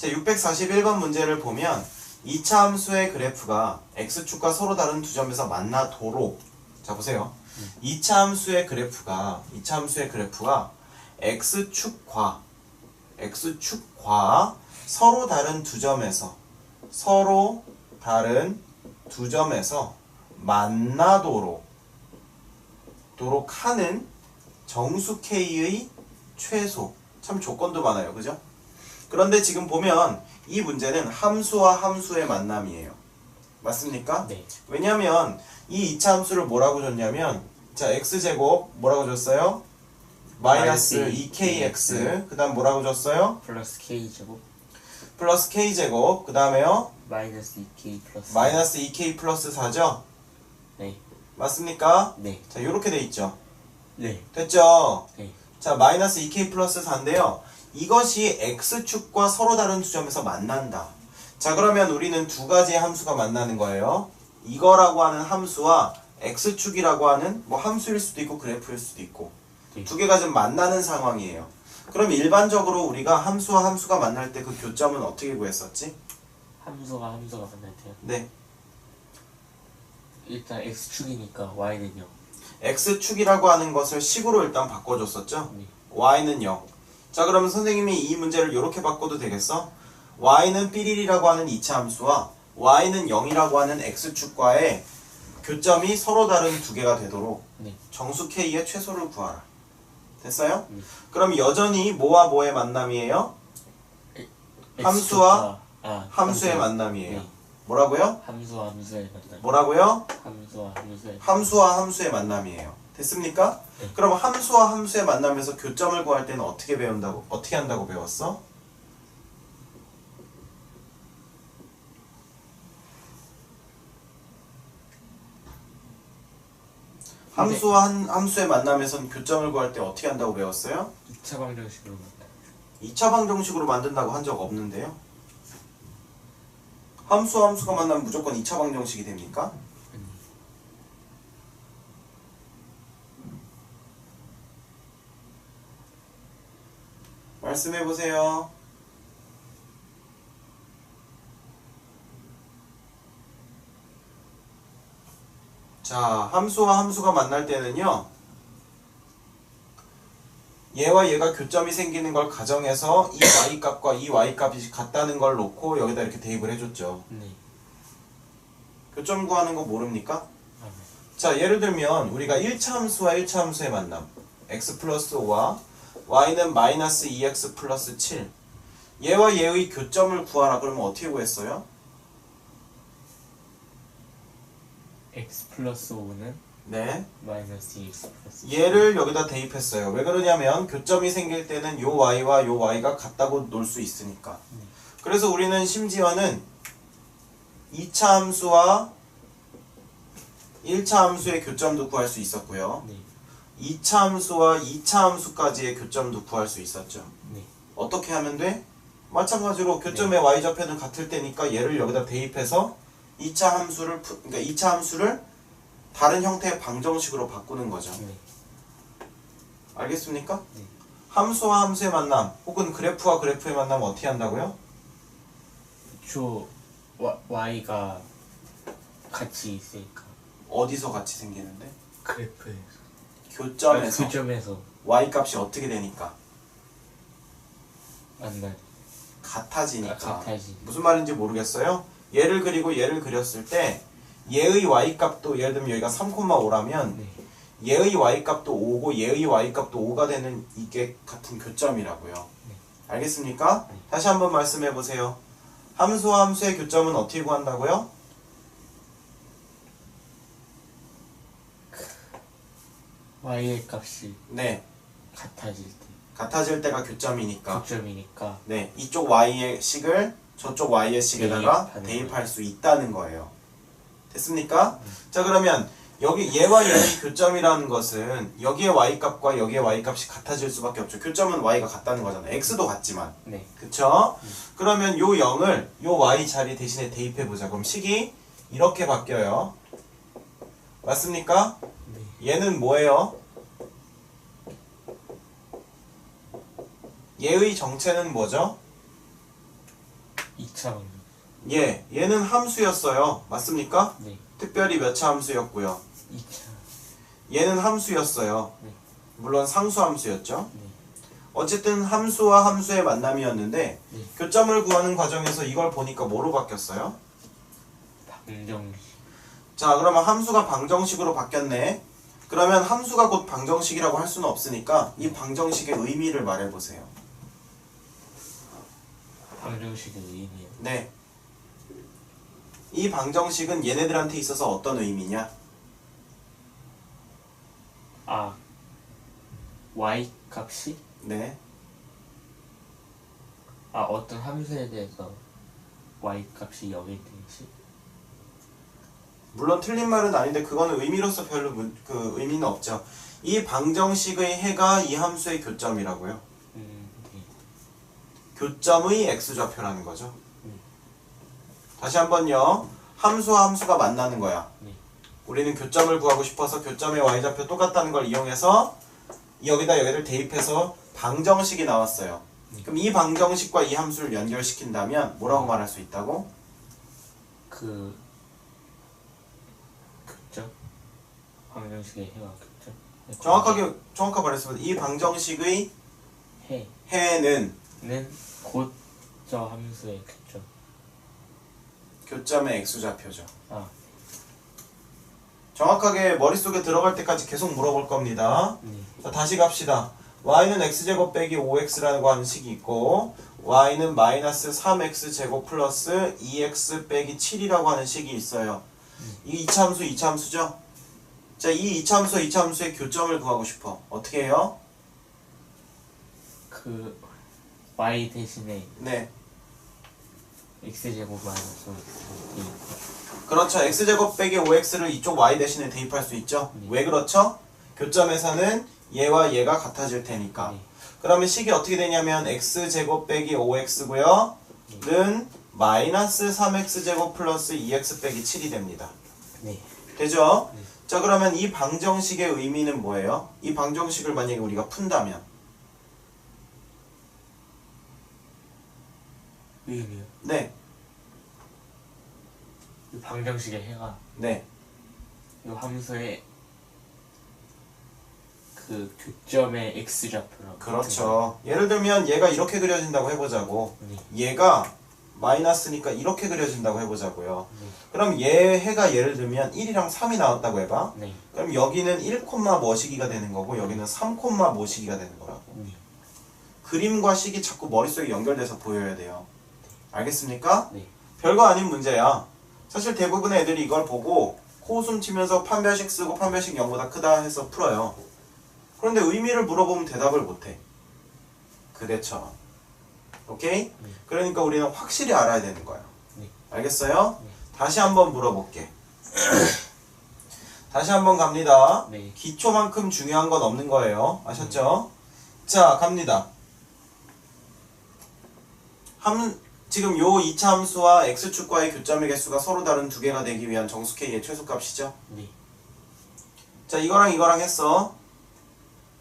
자, 641번 문제를 보면 2차 함수의 그래프가 x축과 서로 다른 두 점에서 만나도록 자 보세요. 2차 함수의 그래프가 2차 함수의 그래프가 x축과 x축과 서로 다른 두 점에서 서로 다른 두 점에서 만나도록 도록 하는 정수 k의 최소 참 조건도 많아요 그죠? 그런데 지금 보면 이 문제는 함수와 함수의 만남이에요 맞습니까? 네. 왜냐면 이 2차 함수를 뭐라고 줬냐면 자 x제곱 뭐라고 줬어요? 마이너스 마이너스 2kx 그 다음 뭐라고 줬어요? 플러스 k 제곱 플러스 k제곱 그 다음에요 마이너스 2k 플러스 마이너스 2k 플러스 4죠? 네. 맞습니까? 네. 자 이렇게 돼 있죠 네. 됐죠? 네. 자 마이너스 2k 플러스 4인데요 이것이 x축과 서로 다른 두 점에서 만난다 자 그러면 우리는 두 가지의 함수가 만나는 거예요 이거라고 하는 함수와 x축이라고 하는 뭐 함수일 수도 있고 그래프일 수도 있고 네. 두 개가 좀 만나는 상황이에요 그럼 일반적으로 우리가 함수와 함수가 만날 때 그 교점은 어떻게 구했었지? 함수가 함수가 만날 때요. 네 일단 x축이니까 y는요. x축이라고 하는 것을 식으로 일단 바꿔줬었죠 네. y는 0. 자 그러면 선생님이 이 문제를 이렇게 바꿔도 되겠어? y는 삐리리라고 하는 2차 함수와 y는 0이라고 하는 x축과의 교점이 서로 다른 두 개가 되도록 네. 정수 k의 최소를 구하라. 됐어요? 네. 그럼 여전히 뭐와 뭐의 만남이에요? 함수와 x축과- 아, 함수의 함수요. 만남이에요. 네. 뭐라고요? 함수와 함수의 만남. 뭐라고요? 함수와 함수의 함수와 함수의 만남이에요. 됐습니까? 네. 그럼 함수와 함수의 만남에서 교점을 구할 때는 어떻게 배운다고 어떻게 한다고 배웠어? 함수와 한, 함수의 만남에선 교점을 구할 때 어떻게 한다고 배웠어요? 2차 방정식으로 만남. 2차 방정식으로 만든다고 한 적 없는데요. 함수와 함수가 만나면 무조건 2차 방정식이 됩니까? 말씀해 보세요. 자, 함수와 함수가 만날 때는요. 얘와 얘가 교점이 생기는 걸 가정해서 이 y 값과 이 y 값이 같다는 걸 놓고 여기다 이렇게 대입을 해줬죠. 네. 교점 구하는 거 모릅니까? 아, 네. 자, 예를 들면 우리가 1차 함수와 1차 함수의 만남 x 플러스 5와 y는 마이너스 2x 플러스 7 얘와 얘의 교점을 구하라 그러면 어떻게 구했어요? x 플러스 5는 네 마이너스 2x 플러스 얘를 여기다 대입했어요 왜 그러냐면 교점이 생길 때는 요 y와 요 y가 같다고 놓을 수 있으니까 네. 그래서 우리는 심지어는 2차 함수와 1차 함수의 교점도 구할 수 있었고요 네. 2차 함수와 2차 함수까지의 교점도 구할 수 있었죠. 네. 어떻게 하면 돼? 마찬가지로 교점의 y좌표는 같을 때니까 얘를 여기다 대입해서 2차 함수를 푸- 그러니까 2차 함수를 다른 형태의 방정식으로 바꾸는 거죠. 네. 알겠습니까? 네. 함수와 함수의 만남 혹은 그래프와 그래프의 만남 어떻게 한다고요? 저 와- y가 같이 있으니까 어디서 같이 생기는데? 그래프에서 교점에서 아, 교점에서 y 값이 어떻게 되니까? 만나 같아지니까. 같아지. 무슨 말인지 모르겠어요. 얘를 그리고 얘를 그렸을 때 얘의 y 값도 예를 들면 여기가 3,5라면 네. 얘의 y 값도 5고 얘의 y 값도 5가 되는 이게 같은 교점이라고요. 네. 알겠습니까? 네. 다시 한번 말씀해 보세요. 함수와 함수의 교점은 어떻게 구한다고요? Y의 값이 네. 같아질 때 같아질 때가 교점이니까. 교점이니까 네. 이쪽 y의 식을 저쪽 y의 식에다가 대입하는 대입할 수 있다는 거예요. 됐습니까? 자 그러면 여기 얘와 얘의 교점이라는 것은 여기의 y 값과 여기의 y 값이 같아질 수밖에 없죠. 교점은 y가 같다는 거잖아요. x도 같지만. 네. 그쵸? 그러면 요 0을 요 y 자리 대신에 대입해 보자. 그럼 식이 이렇게 바뀌어요. 맞습니까? 네. 얘는 뭐예요? 얘의 정체는 뭐죠? 2차 방정. 예, 얘는 함수였어요. 맞습니까? 네. 특별히 몇 차 함수였고요. 2차. 얘는 함수였어요. 네. 물론 상수 함수였죠. 네. 어쨌든 함수와 함수의 만남이었는데 네. 교점을 구하는 과정에서 이걸 보니까 뭐로 바뀌었어요? 방정식. 자, 그러면 함수가 방정식으로 바뀌었네. 그러면 함수가 곧 방정식이라고 할 수는 없으니까 이 방정식의 의미를 말해 보세요. 방정식의 의미요. 네. 이 방정식은 얘네들한테 있어서 어떤 의미냐? 아. y 값이 네. 아 어떤 함수에 대해서 y 값이 0이 되는지 물론 틀린 말은 아닌데 그거는 의미로서 별로 문- 그 의미는 없죠. 이 방정식의 해가 이 함수의 교점이라고요. 음, 네. 교점의 x좌표라는 거죠. 음. 다시 한번요. 함수와 함수가 만나는 거야. 네. 우리는 교점을 구하고 싶어서 교점의 y좌표 똑같다는 걸 이용해서 여기다 여기를 대입해서 방정식이 나왔어요. 네. 그럼 이 방정식과 이 함수를 연결시킨다면 뭐라고 말할 수 있다고? 그 교점 방정식의 해와 교점 네, 정확하게 정확하게 말했으면 이 방정식의 해는 해는 곧저 함수의 교점 교점의 x좌표죠. 아 정확하게 머릿속에 들어갈 때까지 계속 물어볼 겁니다. 네. 자, 다시 갑시다. y는 x제곱 빼기 5x라고 하는 식이 있고 y는 마이너스 3x제곱 플러스 2x 빼기 7이라고 하는 식이 있어요. 이 이차함수 이차함수죠? 자, 이 이차함수 이차함수의 교점을 구하고 싶어. 어떻게 해요? 그 y 대신에 네. x 제곱 마이너스 이 그렇죠. x제곱 빼기 5x를 이쪽 y 대신에 대입할 수 있죠? 네. 왜 그렇죠? 교점에서는 얘와 얘가 같아질 테니까. 네. 그러면 식이 어떻게 되냐면 x제곱 빼기 5x고요. 는 마이너스 3x제곱 플러스 2x 빼기 7이 됩니다. 네. 되죠? 네. 자 그러면 이 방정식의 의미는 뭐예요? 이 방정식을 만약에 우리가 푼다면 의미요. 네, 이 방정식의 해가 네, 이 함수의 그 교점의 x 좌표라고 그렇죠. 예를 들면 얘가 이렇게 그려진다고 해보자고. 네. 얘가 마이너스니까 이렇게 그려진다고 해보자고요. 네. 그럼 얘 해가 예를 들면 1이랑 3이 나왔다고 해봐. 네. 그럼 여기는 1, 모시기가 되는 거고 여기는 3, 모시기가 되는 거라고. 네. 그림과 식이 자꾸 머릿속에 연결돼서 보여야 돼요. 알겠습니까? 네. 별거 아닌 문제야. 사실 대부분의 애들이 이걸 보고 코웃음 치면서 판별식 쓰고 판별식 0보다 크다 해서 풀어요. 그런데 의미를 물어보면 대답을 못해. 그대처럼. 오케이? 네. 그러니까 우리는 확실히 알아야 되는 거야. 네. 알겠어요? 네. 다시 한번 물어볼게. 다시 한번 갑니다. 네. 기초만큼 중요한 건 없는 거예요. 아셨죠? 자, 갑니다. 함, 지금 요 2차 함수와 x축과의 교점의 개수가 서로 다른 두 개가 되기 위한 정수 k의 최소값이죠. 네. 자, 이거랑 이거랑 했어.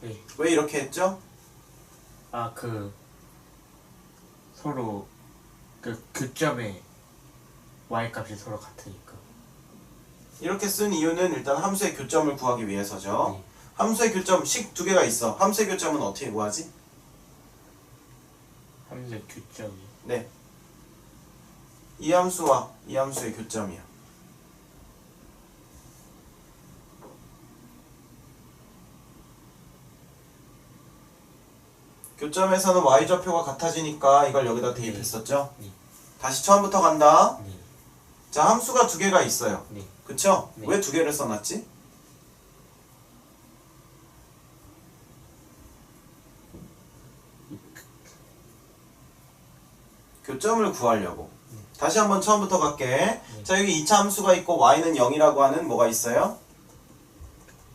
네. 왜 이렇게 했죠? 아, 그 서로 그 교점의 y 값이 서로 같으니까. 이렇게 쓴 이유는 일단 함수의 교점을 구하기 위해서죠. 네. 함수의 교점 식 두 개가 있어. 함수의 교점은 어떻게 구하지? 함수의 교점이 네. 이 함수와 이 함수의 교점이야. 교점에서는 y좌표가 같아지니까 이걸 여기다 대입했었죠. 네. 다시 처음부터 간다. 네. 자, 함수가 두 개가 있어요. 네. 그쵸? 네. 왜두 개를 써놨지? 교점을 구하려고. 다시 한번 처음부터 갈게. 자, 여기 2차 함수가 있고 y는 0이라고 하는 뭐가 있어요?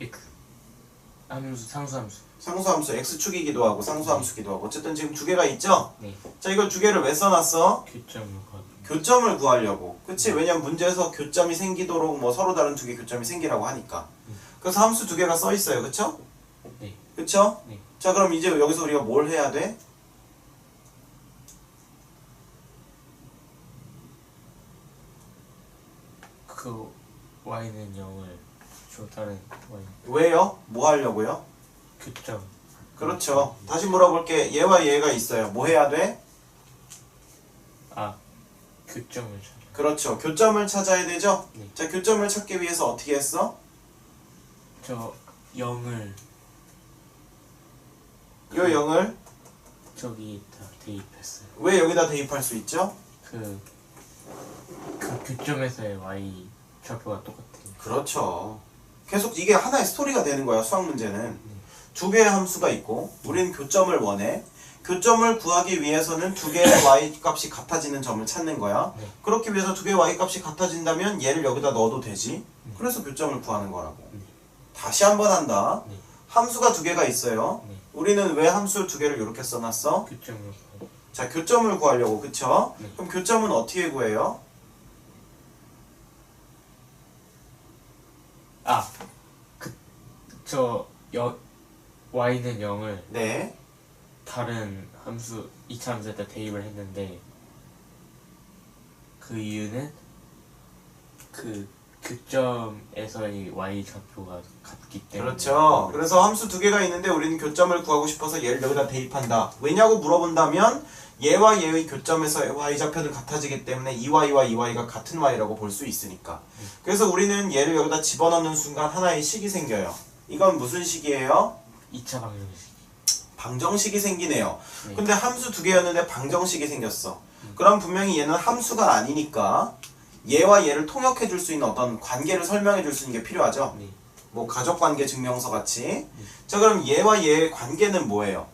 x 함수 상수 함수. 상수함수 x축이기도 하고 상수함수기도 하고 어쨌든 지금 두 개가 있죠? 네. 자, 이걸 두 개를 왜 써놨어? 교점을 구하기. 교점을 구하려고. 그치? 왜냐면 문제에서 교점이 생기도록 뭐 서로 다른 두 개 교점이 생기라고 하니까. 그래서 함수 두 개가 써 있어요. 그쵸? 네. 그쵸? 네. 자, 그럼 이제 여기서 우리가 뭘 해야 돼? 그 y는 0을 줘 다른 y 왜요? 뭐 하려고요? 교점 그렇죠. 다시 물어볼게. 얘와 얘가 있어요. 뭐 해야 돼? 아 교점을 줘 그렇죠. 교점을 찾아야 되죠? 네. 자, 교점을 찾기 위해서 어떻게 했어? 저 0을 요 0을 저기다 대입했어요 왜 여기다 대입할 수 있죠? 그, 그 교점에서의 y 좌표가 똑같아요 그렇죠. 계속 이게 하나의 스토리가 되는 거야, 수학 문제는. 두 개의 함수가 있고, 우리는 교점을 원해. 교점을 구하기 위해서는 두 개의 y 값이 같아지는 점을 찾는 거야. 네. 그렇기 위해서 두 개의 y 값이 같아진다면 얘를 여기다 넣어도 되지. 그래서 교점을 구하는 거라고. 네. 다시 한번 한다. 네. 함수가 두 개가 있어요. 네. 우리는 왜 함수 두 개를 이렇게 써놨어? 교점을 자, 교점을 구하려고, 그쵸? 네. 그럼 교점은 어떻게 구해요? 아, 그, 저, 여, y는 0을 네. 다른 함수, 2차 함수에다 대입을 했는데, 그 이유는, 그, 교점에서의 y 좌표가 같기 때문에. 그렇죠. 그래서 함수 두 개가 있는데 우리는 교점을 구하고 싶어서 얘를 여기다 대입한다. 왜냐고 물어본다면 얘와 얘의 교점에서 y 좌표는 같아지기 때문에 2y와 2y가 같은 y라고 볼 수 있으니까. 그래서 우리는 얘를 여기다 집어넣는 순간 하나의 식이 생겨요. 이건 무슨 식이에요? 2차 방정식. 방정식이 생기네요. 네. 근데 함수 두 개였는데 방정식이 생겼어. 그럼 분명히 얘는 함수가 아니니까 얘와 얘를 통역해 줄 수 있는 어떤 관계를 설명해 줄 수 있는 게 필요하죠. 네. 뭐 가족 관계 증명서 같이. 자 그럼 얘와 얘의 관계는 뭐예요?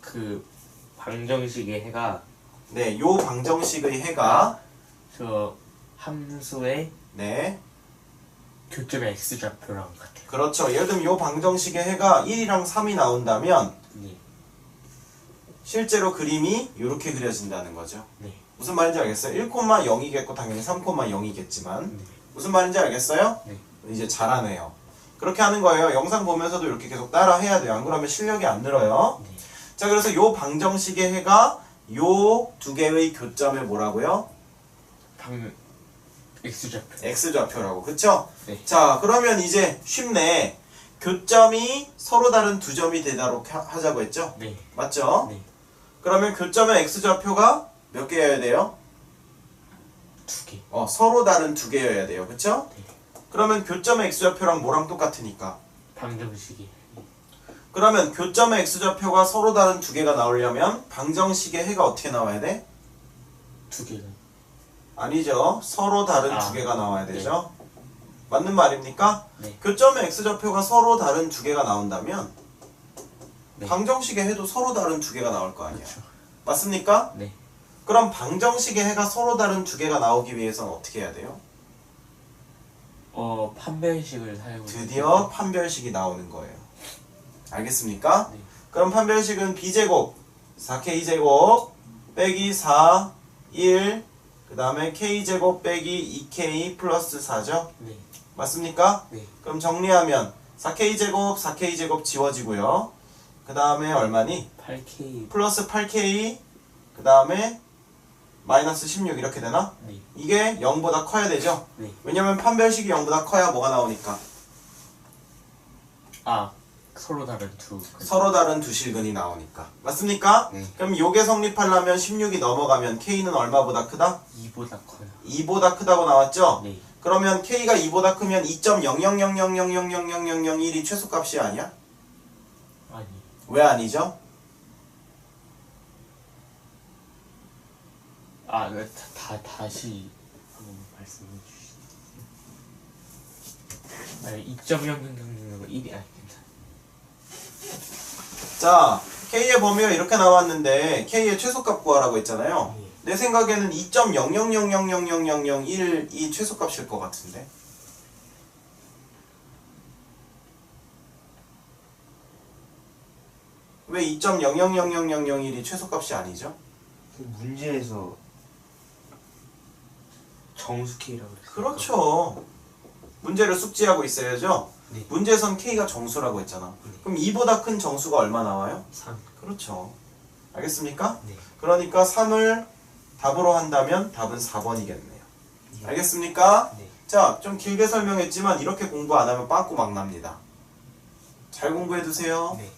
그, 방정식의 해가, 네, 요 방정식의 해가 저, 함수의 네, 교점의 x 좌표랑 같아요. 그렇죠. 예를 들면 요 방정식의 해가 1이랑 3이 나온다면 네. 실제로 그림이 이렇게 그려진다는 거죠. 네. 무슨 말인지 알겠어요? 1,0이겠고 당연히 3,0이겠지만 네. 무슨 말인지 알겠어요? 네. 이제 잘하네요. 그렇게 하는 거예요. 영상 보면서도 이렇게 계속 따라 해야 돼요. 안 그러면 실력이 안 늘어요. 네. 자, 그래서 요 방정식의 해가 요 두 개의 교점에 뭐라고요? 방, x 좌표. x 좌표라고. 그쵸? 네. 자, 그러면 이제 쉽네. 교점이 서로 다른 두 점이 되도록 하- 하자고 했죠? 네. 맞죠? 네. 그러면 교점의 x 좌표가 몇 개여야 돼요? 두 개. 어, 서로 다른 두 개여야 돼요. 그쵸? 네. 그러면 교점의 x 좌표랑 뭐랑 똑같으니까. 방정식이. 그러면 교점의 x 좌표가 서로 다른 두 개가 나오려면 방정식의 해가 어떻게 나와야 돼? 두 개가. 아니죠. 서로 다른 아, 두 개가 나와야 되죠. 맞는 말입니까? 네. 교점의 x 좌표가 서로 다른 두 개가 나온다면 네. 방정식의 해도 서로 다른 두 개가 나올 거 아니야. 그렇죠. 맞습니까? 네. 그럼 방정식의 해가 서로 다른 두 개가 나오기 위해서는 어떻게 해야 돼요? 어, 판별식을 사용해. 드디어 판별식이 나오는 거예요. 알겠습니까? 네. 그럼 판별식은 b제곱 4k제곱 빼기 4 1 그 다음에 k제곱 빼기 2k 플러스 4죠? 네. 맞습니까? 네. 그럼 정리하면 4k제곱 4k제곱 지워지고요. 그 다음에 얼마니? 8K. 플러스 8k 그 다음에 마이너스 16 이렇게 되나? 네. 이게 0보다 커야 되죠? 네. 왜냐면 판별식이 0보다 커야 뭐가 나오니까 아, 서로 다른 두. 그- 서로 다른 두 실근이 나오니까 맞습니까? 네. 그럼 요게 성립하려면 16이 넘어가면 k는 얼마보다 크다? 2보다 커요. 2보다 크다고 나왔죠? 네. 그러면 k가 2보다 크면 2.00000000001이 최소값이 아니야? 아니. 왜 아니죠? 아, 네, 다, 다 다시 한번 말씀해 주시죠. 아니, 2.0000 1이 아니 괜찮아. 자, k의 범위가 이렇게 나왔는데 k의 최소값 구하라고 했잖아요. 네. 내 생각에는 2.000000001 이 최소값일 것 같은데. 왜 2.0000001이 최소값이 아니죠? 그 문제에서 정수 K라고 그랬어요. 그렇죠. 문제를 숙지하고 있어야죠. 네. 문제에선 k가 정수라고 했잖아. 네. 그럼 2보다 큰 정수가 얼마 나와요? 3. 그렇죠. 알겠습니까? 네. 그러니까 3을 답으로 한다면 답은 4번이겠네요. 알겠습니까? 네. 자, 좀 길게 설명했지만 이렇게 공부 안 하면 빠꾸 막 납니다. 잘 공부해 두세요. 네.